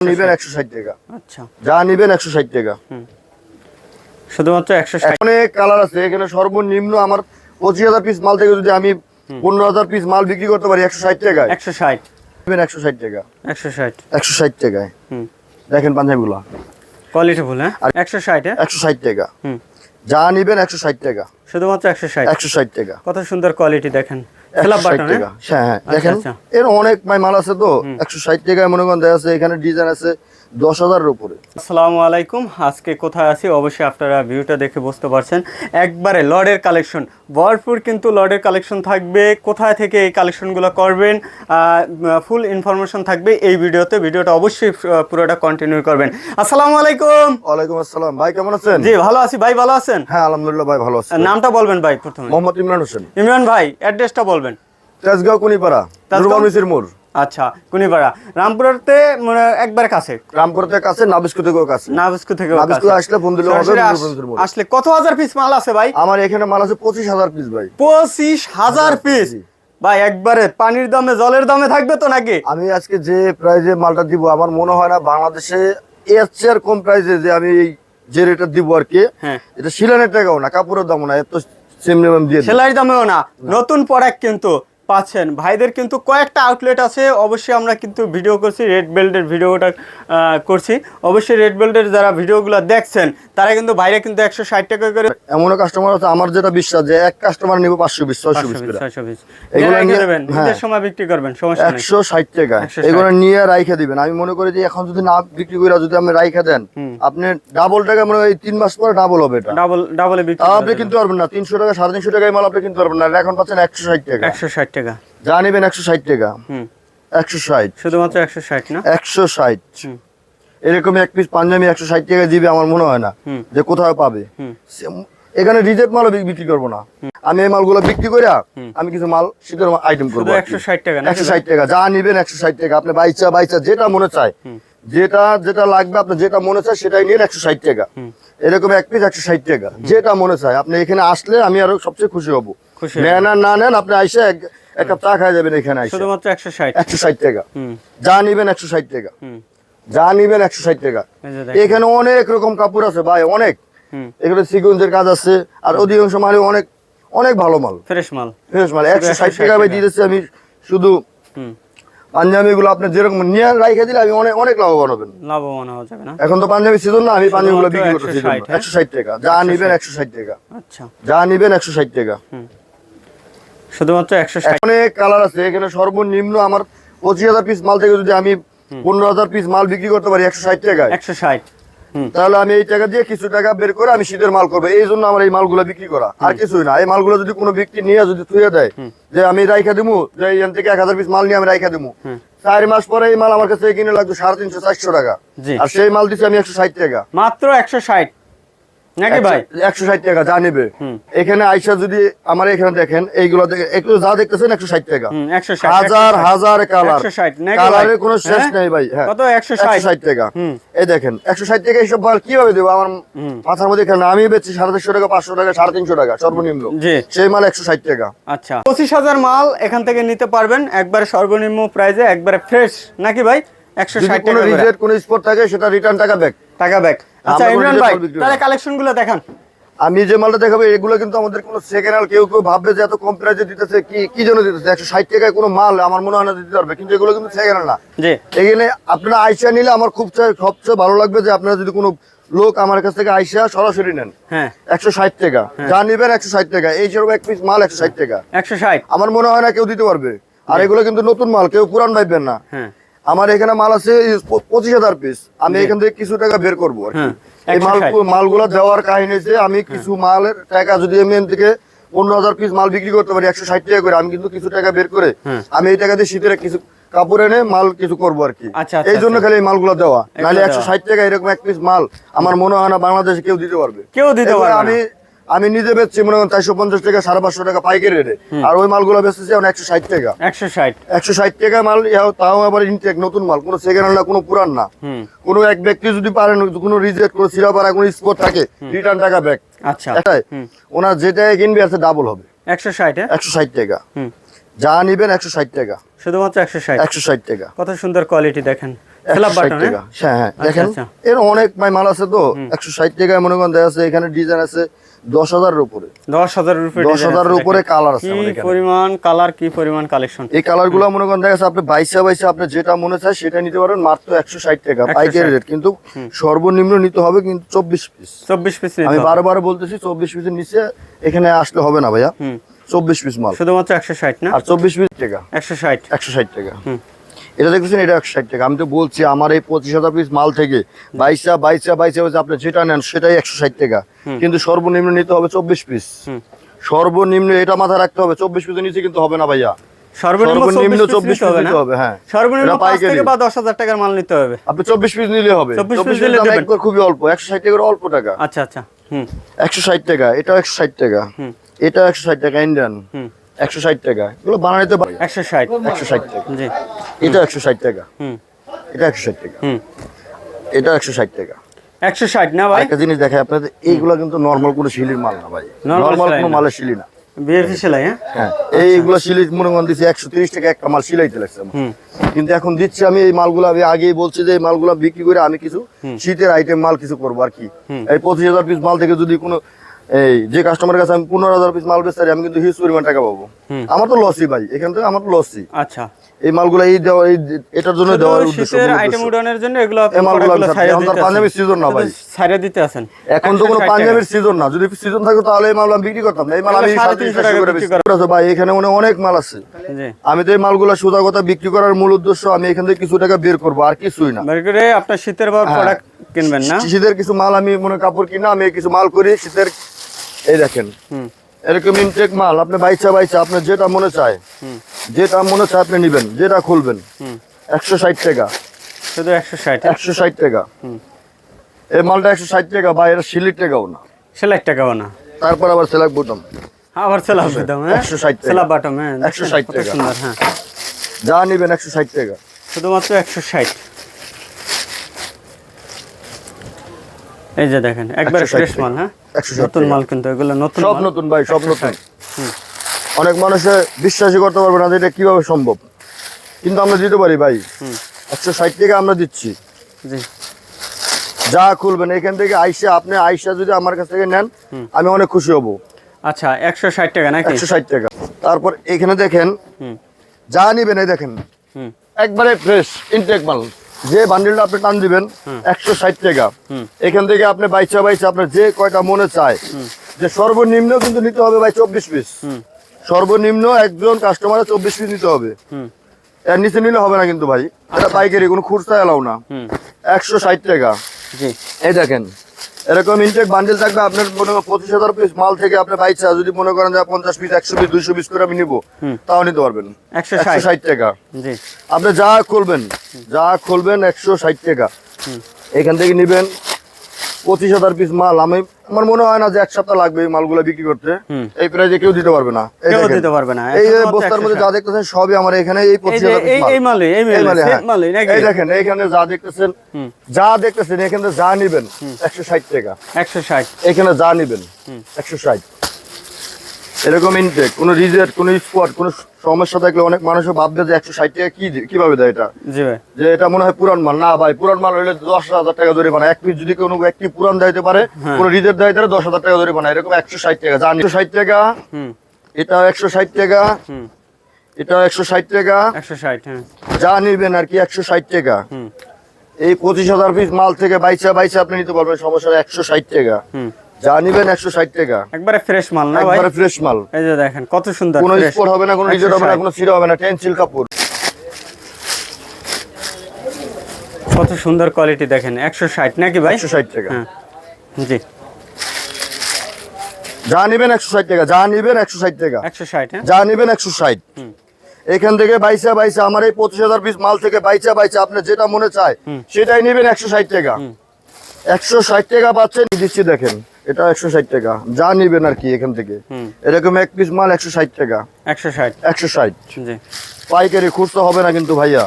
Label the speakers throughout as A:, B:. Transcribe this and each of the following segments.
A: নিবেন একশো ষাট। টাকা।
B: আচ্ছা।
A: যা নিবেন একশো ষাট টাকা।
B: শুধুমাত্র একশো
A: অনেক কালার আছে এখানে সর্বনিম্ন আমার পঁচিশ হাজার পিস মাল থেকে যদি আমি পনেরো হাজার পিস মাল বিক্রি করতে পারি একশো ষাট টাকায়
B: একশো ষাট।
A: নেবেন একশো ষাট টাকা।
B: একশো ষাট।
A: একশো ষাট টাকায়। দেখেন পাঞ্জাবিগুলো।
B: কোয়ালিটি ফুল হ্যাঁ একশো ষাট হ্যাঁ?
A: একশো ষাট টাকা। যা নিবেন একশো ষাট টাকা।
B: শুধুমাত্র একশো ষাট।
A: একশো ষাট টাকা।
B: কত সুন্দর কোয়ালিটি দেখেন।
A: টাকা। হ্যাঁ? হ্যাঁ দেখেন
B: আচ্ছা।
A: এর অনেক মাই মাল আছে তো একশো ষাট টাকায় মনে করেন দেখা আছে এখানে ডিজাইন আছে দশ হাজারের উপরে।
B: আসসালামু আলাইকুম। আজকে কোথায় আছি? অবশ্যই আপনারা ভিউটা দেখে বুঝতে পারছেন। একবারে লর্ডের কালেকশন। ভরপুর কিন্তু লর্ডের কালেকশন থাকবে। কোথায় থেকে এই কালেকশনগুলো করবেন? ফুল ইনফরমেশন থাকবে এই ভিডিওতে। ভিডিওটা অবশ্যই পুরোটা কন্টিনিউ করবেন। আসসালামু আলাইকুম।
A: ওয়ালাইকুম আসসালাম। ভাই কেমন আছেন?
B: জি ভালো আছি। ভাই ভালো আছেন?
A: হ্যাঁ আলহামদুলিল্লাহ ভাই ভালো আছি।
B: নামটা বলবেন ভাই প্রথমে।
A: মোহাম্মদ ইমরান হোসেন।
B: ইমরান ভাই অ্যাড্রেসটা বলবেন।
A: তেজগাঁও কুনিপাড়া? দুর্গা মিসির মোড়
B: আচ্ছা কুনিপাড়া। রামপুরতে মানে একবারে কাছে?
A: রামপুর থেকে কাছে নাবিস্কু থেকেও কাছে।
B: নাবিস্কু থেকে
A: নাবিস্কু আসলে ফোন দিলে হবে।
B: আসলে কত হাজার পিস মাল আছে ভাই?
A: আমার এখানে মাল আছে পঁচিশ হাজার পিস ভাই।
B: পঁচিশ হাজার পিস ভাই একবারে পানির দামে জলের দামে থাকবে তো নাকি?
A: আমি আজকে যে প্রাইজে মালটা দিব আমার মনে হয় না বাংলাদেশে এর চেয়ে কম প্রাইজে যে আমি এই যে রেটটা দিব আর কি
B: হ্যাঁ।
A: এটা শিলানের টাকাও না কাপড়ের দামও না এত সেম দিয়ে।
B: সেলাই দামেও না। নতুন প্রোডাক্ট কিন্তু। পাচ্ছেন। ভাইদের কিন্তু কয়েকটা আউটলেট আছে অবশ্যই আমরা কিন্তু ভিডিও করছি রেড বেল্টের ভিডিওটা করছি। অবশ্যই রেড বেল্টের যারা ভিডিওগুলো দেখছেন তারা কিন্তু বাইরে কিন্তু একশো ষাট টাকা করে
A: এমনও কাস্টমার আছে আমার যেটা বিশ্বাস যে এক কাস্টমার নিব পাঁচশো পিস ছয়শো পিস
B: ছয়শো পিস।
A: এগুলো নিয়ে-
B: দেবেন
A: হ্যাঁ।
B: সময় বিক্রি করবেন সমস্যা
A: একশো ষাট টাকা। এগুলো নিয়ে রাইখা দিবেন। আমি মনে করি যে এখন যদি না বিক্রি করে যদি আপনি রাইখা দেন আপনি ডাবল টাকা মনে হয় তিন মাস পরে ডাবল হবে এটা।
B: ডাবল ডাবলে বিক্রি
A: আপনি কিনতে পারবেন না তিনশো টাকা সাড়ে তিনশো টাকায় মাল আপনি কিনতে পারবেন না এখন পাচ্ছেন একশো ষাট টাকা।
B: একশো ষাট টাকা
A: যা নেবেন একশো ষাট টাকা।
B: হুম।
A: একশো ষাট।
B: শুধুমাত্র একশো ষাট না?
A: একশো ষাট। এরকম এক পিস পাঞ্জাবি একশো ষাট টাকা দিবে আমার মনে হয় না। যে কোথাও পাবে। এখানে রিজেক্ট মালও বিক্রি করব না। আমি এই মালগুলো বিক্রি করে আমি কিছু মাল শীতের আইটেম করব
B: একশো ষাট টাকা
A: একশো ষাট টাকা। যা নিবেন একশো ষাট টাকা। আপনি বাইচা বাইচা যেটা মনে চায় যেটা যেটা লাগবে আপনার যেটা মনে চায় সেটাই নিয়ে একশো ষাট টাকা। এরকম এক পিস একশো ষাট টাকা। যেটা মনে চায়। আপনি এখানে আসলে আমি আরও সবচেয়ে খুশি হব। নেন আর না নেন আপনি আইসে এক এক কাপ চা খাই যাবেন এখানে
B: শুধুমাত্র একশো ষাট।
A: একশো ষাট টাকা। যা নিবেন একশো ষাট টাকা। যা নিবেন একশো ষাট টাকা। এখানে অনেক রকম কাপড় আছে ভাই অনেক। এখানে সিকুয়েন্সের কাজ আছে আর অধিকাংশ মালে অনেক অনেক ভালো মাল।
B: ফ্রেশ মাল।
A: ফ্রেশ মাল। একশো ষাট
B: 160
A: টাকা আমি দিচ্ছি আমি শুধু পাঞ্জাবি গুলো আপনি যেরকম নিয়ে রাইখে দিলে আমি অনেক অনেক লাভবান হবেন।
B: লাভবান হওয়া যাবে না?
A: এখন তো পাঞ্জাবি সিজন না আমি পাঞ্জাবি গুলো বিক্রি করতেছি
B: 160, হ্যাঁ?
A: একশো ষাট টাকা। যা নিবেন একশো ষাট টাকা।
B: আচ্ছা।
A: যা নিবেন একশো ষাট টাকা।
B: শুধুমাত্র একশো ষাট।
A: অনেক কালার আছে এখানে সর্বনিম্ন আমার পঁচিশ হাজার পিস মাল থেকে যদি আমি পনেরো হাজার পিস মাল বিক্রি করতে পারি একশো ষাট টাকায়
B: একশো ষাট।
A: তাহলে আমি এই টাকা দিয়ে কিছু টাকা বের করে আমি শীতের মাল করব। এই জন্য আমার এই মালগুলো বিক্রি করা আর কিছুই না। এই মালগুলো যদি কোনো ব্যক্তি নিয়ে যদি থুয়ে দেয় যে আমি রাইখা দিমু যে এখান থেকে এক হাজার পিস মাল নিয়ে আমি রাইখা দিমু চার মাস পরে এই মাল আমার কাছে কিনে লাগবে সাড়ে তিনশো চারশো টাকা। আর সেই মাল দিচ্ছি আমি একশো ষাট টাকা।
B: মাত্র একশো ষাট। নাকি ভাই?
A: একশো ষাট টাকা যা নেবে। এখানে আইসা যদি আমার এখানে দেখেন এইগুলো দেখে যা দেখতেছেন একশো ষাট টাকা। হাজার হাজার কালার।
B: একশো ষাট নাকি
A: কালারের কোনো শেষ
B: হ্যাঁ?
A: নেই ভাই হ্যাঁ।
B: একশো ষাট।
A: টাকা। এই দেখেন একশো ষাট টাকা এইসব মাল কীভাবে দেবো? আমার মাথার মধ্যে খেলে না। আমি বেচছি সাড়ে তিনশো টাকা পাঁচশো টাকা সাড়ে তিনশো টাকা সর্বনিম্ন। সেই মাল একশো ষাট টাকা।
B: আচ্ছা। পঁচিশ হাজার মাল এখান থেকে নিতে পারবেন একবারে সর্বনিম্ন প্রাইজে একবারে ফ্রেশ নাকি ভাই? একশো ষাট টাকা।
A: কোনো স্পট থাকে সেটা রিটার্ন টাকা ব্যাক
B: টাকা ব্যাক আচ্ছা ইমরান ভাই। তাহলে দেখান।
A: আমি যে মালটা দেখাবো এগুলো কিন্তু আমাদের কোনো সেকেন্ড হ্যান্ড কেউ কেউ ভাববে যে এত কম প্রাইসে দিতেছে কি কি জন্য দিতেছে? একশো ষাট টাকায় কোনো মাল আমার মনে হয় না দিতে পারবে কিন্তু এগুলো কিন্তু সেকেন্ড হ্যান্ড না। এখানে আপনারা আইসা নিলে আমার খুব সবচেয়ে ভালো লাগবে যে আপনারা যদি কোনো লোক আমার কাছ থেকে আইসা সরাসরি নেন।
B: হ্যাঁ।
A: একশো ষাট টাকা। যা নিবেন একশো ষাট টাকা। এই সেরকম এক পিস মাল একশো ষাট টাকা।
B: একশো ষাট।
A: আমার মনে হয় না কেউ দিতে পারবে। আর এগুলো কিন্তু নতুন মাল কেউ পুরান ভাববেন না।
B: হ্যাঁ।
A: আমার এখানে মাল আছে পঁচিশ হাজার পিস আমি এখান থেকে কিছু টাকা বের করব।
B: হ্যাঁ,
A: এই মাল
B: 160
A: মালগুলো দেওয়ার কাহিনী হচ্ছে আমি কিছু মালের টাকা যদি আমি এখান থেকে পনেরো হাজার পিস মাল বিক্রি করতে পারি একশো ষাট টাকা করে আমি কিন্তু কিছু টাকা বের করে
B: হ্যাঁ।
A: আমি এই টাকা দিয়ে শীতের কিছু কাপড় এনে মাল কিছু করব আর কি।
B: আচ্ছা, আচ্ছা,
A: এই জন্য
B: আচ্ছা।
A: খালি এই মালগুলো দেওয়া। নাহলে একশো ষাট টাকা এরকম এক পিস মাল আমার মনে হয় না বাংলাদেশে কেউ দিতে পারবে।
B: কেউ দিতে পারবে
A: আমি আমি নিজে বেচছি মনে করেন চারশো পঞ্চাশ টাকা সাড়ে পাঁচশো টাকা পাইকারি রেটে আর ওই মালগুলো বেচতেছি এখন একশো ষাট টাকা।
B: একশো ষাট।
A: একশো ষাট টাকা মাল তাও আবার ইনটেক নতুন মাল কোনো সেকেন্ড হ্যান্ড না কোনো পুরান না। কোনো এক ব্যক্তি যদি পারেন কোনো রিজেক্ট কোনো সিরাপারা কোনো স্পট থাকে রিটার্ন টাকা ব্যাক
B: আচ্ছা।
A: এটাই। ওনার যেটাই কিনবে আছে ডাবল হবে।
B: একশো ষাট হ্যাঁ?
A: একশো ষাট টাকা। যা নিবেন একশো ষাট টাকা।
B: শুধুমাত্র একশো ষাট।
A: একশো ষাট টাকা।
B: কত সুন্দর কোয়ালিটি দেখেন। Slab
A: 160
B: button, হ্যাঁ?
A: হ্যাঁ দেখেন
B: আচ্ছা।
A: এর অনেক মাল আছে তো একশো ষাট টাকায় মনে করেন আছে এখানে ডিজাইন আছে দশ হাজারের উপরে।
B: দশ হাজারের উপরে
A: দশ হাজারের উপরে কালার আছে
B: কি পরিমাণ কালার কি পরিমাণ কালেকশন
A: এই কালারগুলো মনে করেন দেখা আপনি বাইশে বাইশে আপনি যেটা মনে চায় সেটা নিতে পারেন মাত্র একশো ষাট টাকা পাইকারি রেট কিন্তু সর্বনিম্ন নিতে হবে কিন্তু চব্বিশ পিস
B: চব্বিশ পিস
A: আমি বারো বারো বলতেছি চব্বিশ পিসের নিচে এখানে আসলে হবে না ভাইয়া। চব্বিশ পিস মাল।
B: শুধুমাত্র একশো ষাট না?
A: আর চব্বিশ পিস টাকা।
B: একশো ষাট।
A: একশো ষাট টাকা। এটা দেখতেছেন এটা একশো ষাট টাকা। আমি তো বলছি আমার এই পঁচিশ হাজার পিস মাল থেকে বাইশা বাইশা বাইশা বাইশা আপনি যেটা নেন সেটাই একশো ষাট টাকা। কিন্তু সর্বনিম্ন নিতে হবে চব্বিশ পিস সর্বনিম্ন এটা মাথায় রাখতে হবে চব্বিশ পিসের নিচে কিন্তু হবে না ভাইয়া।
B: সর্বনিম্ন চব্বিশ পিস
A: নিতে হবে হ্যাঁ।
B: সর্বনিম্ন পাঁচ থেকে বা দশ হাজার টাকার মাল নিতে হবে।
A: আপনি চব্বিশ পিস নিলে হবে।
B: 24
A: চব্বিশ
B: পিস।
A: একবার খুবই অল্প একশো ষাট টাকার অল্প টাকা।
B: আচ্ছা আচ্ছা।
A: একশো ষাট টাকা এটাও একশো ষাট টাকা। এটা একশো ষাট টাকা ইন্ডিয়ান। একশো ষাট টাকা। এগুলো বানাইতে
B: একশো ষাট।
A: একশো ষাট টাকা।
B: জি।
A: এটা একশো ষাট টাকা।
B: হুম।
A: এটা একশো ষাট টাকা।
B: হুম।
A: এটা একশো ষাট টাকা।
B: একশো ষাট না ভাই?
A: একটা জিনিস আপনাদের এইগুলো কিন্তু নর্মাল কোনো শিলির মাল না ভাই। নর্মাল কোনো মালের শিলি না।
B: বিএফি সেলাই হ্যাঁ?
A: হ্যাঁ। এইগুলো মনে করেন দিচ্ছি একশো তিরিশ টাকা একটা মাল সিলাইতে লাগছে কিন্তু এখন দিচ্ছি আমি এই মালগুলো আমি আগেই বলছি যে এই মালগুলো বিক্রি করে আমি কিছু শীতের আইটেম মাল কিছু করব আর কি। এই পঁচিশ হাজার পিস মাল থেকে যদি কোনো এই যে কাস্টমার কাছে আমি পনেরো হাজার পিস মাল বেচতে আমি কিন্তু হিউজ পরিমাণ টাকা পাবো। আমার তো লসই ভাই এখান থেকে আমার তো লসই
B: আচ্ছা।
A: এই মালগুলো এই দেওয়া এটার জন্য দেওয়ার উদ্দেশ্য
B: আইটেম। উঠানোর জন্য এগুলো
A: এই মালগুলো আমি
B: ছাইরে
A: এখন তো
B: দিতে
A: পাঞ্জাবি না ভাই।
B: ছাইরে দিতে আছেন।
A: এখন তো কোনো
B: 160 টাকা।
A: পাঞ্জাবের সিজন না। যদি সিজন থাকতো তাহলে এই মাল আমি বিক্রি করতাম না। এই মাল আমি টাকা করে
B: বিক্রি
A: করতাম ভাই এখানে মনে অনেক মাল আছে। আমি তো এই মালগুলো সোজা কথা বিক্রি করার মূল উদ্দেশ্য আমি এখান থেকে কিছু টাকা বের করব আর কিছুই না।
B: বের করে আপনার শীতের বা
A: হ্যাঁ।
B: প্রোডাক্ট কিনবেন না?
A: শীতের কিছু মাল আমি মনে কাপড় কিনা আমি কিছু মাল করি শীতের এই দেখেন।
B: হুম।
A: এরকম ইনটেক মাল আপনি বাইচা বাইচা আপনার যেটা মনে চায় যেটা মনে চায় আপনি নিবেন যেটা খুলবেন একশো ষাট টাকা।
B: শুধু একশো ষাট?
A: একশো ষাট টাকা। এই মালটা একশো ষাট টাকা বা এটা সিলির টাকাও না।
B: সেলাই টাকাও না।
A: তারপর আবার সেলাক বুটম
B: আবার সেলাব দাম হ্যাঁ?
A: 160 টাকা।
B: সেলাব বাটম হ্যাঁ।
A: 160 টাকা।
B: সুন্দর হ্যাঁ।
A: যা নিবেন একশো ষাট টাকা।
B: শুধুমাত্র একশো ষাট। এই যে দেখেন একবারে ফ্রেশ মাল হ্যাঁ? নতুন মাল কিন্তু এগুলো নতুন
A: সব নতুন ভাই সব নতুন। অনেক মানুষে বিশ্বাসই করতে পারবে না যে এটা কীভাবে সম্ভব। কিন্তু আমরা দিতে পারি ভাই। একশো ষাট টাকা আমরা দিচ্ছি।
B: জি।
A: যা খুলবেন এখান থেকে আইসা আপনি আইসা যদি আমার কাছ থেকে নেন আমি অনেক খুশি হব।
B: আচ্ছা একশো ষাট টাকা নাকি?
A: একশো ষাট টাকা। তারপর এখানে দেখেন যা নিবেন এই দেখেন।
B: হুম।
A: একবারে ফ্রেশ ইনটেক মাল। যে বান্ডিলটা আপনি টান দিবেন একশো ষাট টাকা। এখান থেকে আপনি বাইচা বাইচা আপনার যে কয়টা মনে চায় যে সর্বনিম্ন কিন্তু নিতে হবে ভাই চব্বিশ পিস সর্বনিম্ন একজন কাস্টমারে চব্বিশ পিস নিতে হবে। এর নিচে নিলে হবে না কিন্তু ভাই। এটা পাইকারি কোনো খুচরা এলাও না। একশো ষাট টাকা। এই দেখেন এরকম ইনটেক বান্ডেল থাকবে আপনার মনে করেন পঁচিশ হাজার পিস মাল থেকে আপনি বাইচা যদি মনে করেন যে পঞ্চাশ পিস একশো পিস দুইশো পিস করে আমি নিবো তাও নিতে পারবেন।
B: একশো ষাট।
A: টাকা। আপনি যা খুলবেন যা খুলবেন একশো ষাট টাকা। এখান থেকে নিবেন পঁচিশ হাজার পিস মাল। আমি আমার মনে হয় না যে এক সপ্তাহ লাগবে এই মালগুলো বিক্রি করতে। এই প্রাইজে কেউ দিতে পারবে না।
B: কেউ দিতে পারবে না।
A: এই বস্তার মধ্যে যা দেখতেছেন সবই আমার এখানে এই পঁচিশ হাজার
B: এই
A: মালে।
B: এই এই মালে
A: মালে, হ্যাঁ। এই দেখেন। এখানে যা দেখতেছেন যা দেখতেছেন এখানে যা নিবেন একশো ষাট টাকা।
B: একশো ষাট।
A: এখানে যা নিবেন একশো ষাট। এরকম ইনটেক কোনো রিজেক্ট কোনো স্পট কোনো সমস্যা থাকলে অনেক মানুষ ভাববে যে একশো ষাট টাকা কি কীভাবে দেয় এটা?
B: জি ভাই।
A: যে এটা মনে হয় পুরান মাল। না ভাই পুরান মাল হলে দশ হাজার টাকা ধরে বানায়। এক পিস যদি কোনো ব্যক্তি পুরান দিতে পারে
B: হ্যাঁ।
A: কোনো রিজেক্ট দিতে পারে দশ হাজার টাকা ধরে বানায়। এরকম একশো ষাট টাকা। জানি একশো ষাট টাকা এটা একশো ষাট টাকা এটা একশো ষাট টাকা।
B: একশো ষাট হ্যাঁ।
A: যা নিবেন আর কি একশো ষাট টাকা।
B: হুম।
A: এই পঁচিশ হাজার পিস মাল থেকে বাইচা বাইচা আপনি নিতে পারবেন সমস্যা একশো ষাট টাকা। যা নিবেন টাকা।
B: একবারে ফ্রেশ মাল না ভাই?
A: একবারে ফ্রেশ মাল।
B: এই যে দেখেন কত সুন্দর
A: কোনো। হবে না কোনো রিজেক্ট হবে না
B: 160
A: কোনো ছিঁড়া হবে না টেনসিল কাপড়।
B: কত সুন্দর কোয়ালিটি দেখেন একশো ষাট নাকি ভাই?
A: টাকা।
B: হ্যাঁ জি।
A: যা নিবেন টাকা যা নিবেন টাকা।
B: হ্যাঁ?
A: যা নিবেন
B: হুম।
A: এখান থেকে বাইসা বাইসা আমার এই পঁচিশ হাজার পিস মাল থেকে বাইচা বাইচা আপনি যেটা মনে চায় সেটাই নেবেন একশো ষাট টাকা। একশো ষাট টাকা পাচ্ছেন দিচ্ছি দেখেন এটা একশো ষাট টাকা। যা নিবেন আর কি এখান থেকে। এরকম এক পিস মাল একশো ষাট টাকা।
B: একশো ষাট।
A: একশো ষাট। পাইকারি খুচরা হবে না কিন্তু ভাইয়া।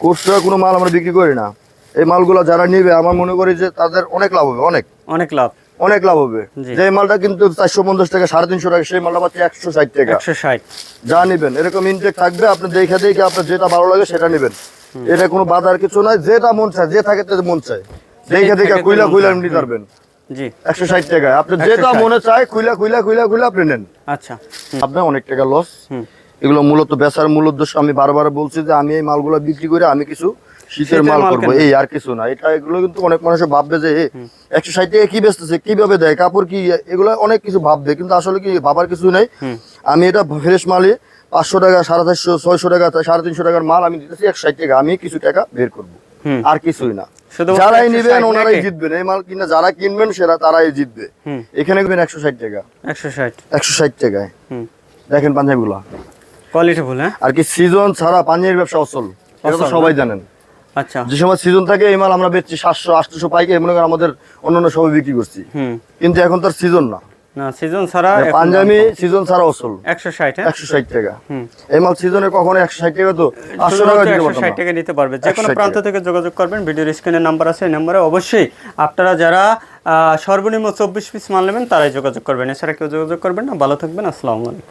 A: খুচরা কোনো মাল আমরা বিক্রি করি না। এই মালগুলো যারা নিবে আমার মনে করি যে তাদের অনেক লাভ হবে অনেক।
B: অনেক লাভ।
A: অনেক লাভ হবে। যে মালটা কিন্তু চারশো পঞ্চাশ টাকা সাড়ে তিনশো টাকা সেই মালটা পাচ্ছি একশো ষাট টাকা।
B: একশো ষাট।
A: যা নিবেন এরকম ইনটেক থাকবে আপনি দেখে দেখে আপনার যেটা ভালো লাগে সেটা নেবেন। এটা কোনো বাধার কিছু নয় যেটা মন চায় যে থাকে মন চায়। দেখে দেখে কুইলা কুইলা নিতে পারবেন
B: জি।
A: একশো ষাট টাকায়। আপনি যেটা মনে চায় কুইলা কুইলা কুইলা কুইলা আপনি নেন।
B: আচ্ছা।
A: আপনার অনেক টাকা লস এগুলো মূলত বেচার মূল উদ্দেশ্য। আমি বারবার বলছি যে আমি এই মালগুলো বিক্রি করে আমি কিছু শীতের মাল করব। এই আর কিছু না। এটা এগুলো কিন্তু অনেক মানুষ ভাববে যে একশো ষাট টাকা কি বেচতেছে? কীভাবে দেয়? কাপড় কি? এগুলো অনেক কিছু ভাববে। কিন্তু আসলে কি ভাবার কিছু নেই। আমি এটা ফ্রেশ মালে পাঁচশো টাকা সাড়ে চারশো ছয়শো টাকা সাড়ে তিনশো টাকার মাল আমি দিতেছি একশো ষাট টাকা। আমি কিছু টাকা বের করব। আর কিছুই না। যারাই নিবেন ওনারাই জিতবেন। এই মাল কিনা যারা কিনবেন সেরা তারাই জিতবে। এখানে কিনবেন একশো ষাট টাকা
B: একশো ষাট।
A: একশো ষাট টাকায় দেখেন পাঞ্জাবিগুলো।
B: কোয়ালিটি হ্যাঁ?
A: আর কি সিজন ছাড়া পাঞ্জাবির ব্যবসা অচল। এটা তো সবাই জানেন।
B: আচ্ছা।
A: যে সময় সিজন থাকে এই মাল আমরা বেচছি সাতশো আটশো পাইকে মনে করেন আমাদের অন্যান্য সবাই বিক্রি করছি। কিন্তু এখন তার সিজন না।
B: না সিজন ছাড়া
A: পাঞ্জাবি সিজন ছাড়া অচল
B: একশো ষাট হ্যাঁ?
A: একশো ষাট টাকা।
B: হুম।
A: এই মাল সিজনে কখনো একশো ষাট টাকা তো পাঁচশো টাকা দিতে
B: একশো
A: পারতাম
B: টাকা নিতে পারবে। যে কোনো প্রান্ত থেকে যোগাযোগ করবেন। ভিডিওর নাম্বার আছে এই নাম্বারে অবশ্যই আপনারা যারা আহ, সর্বনিম্ন চব্বিশ পিস মাল নেবেন তারাই যোগাযোগ করবেন। এছাড়া কেউ যোগাযোগ করবেন না। ভালো থাকবেন। আসসালামু আলাইকুম।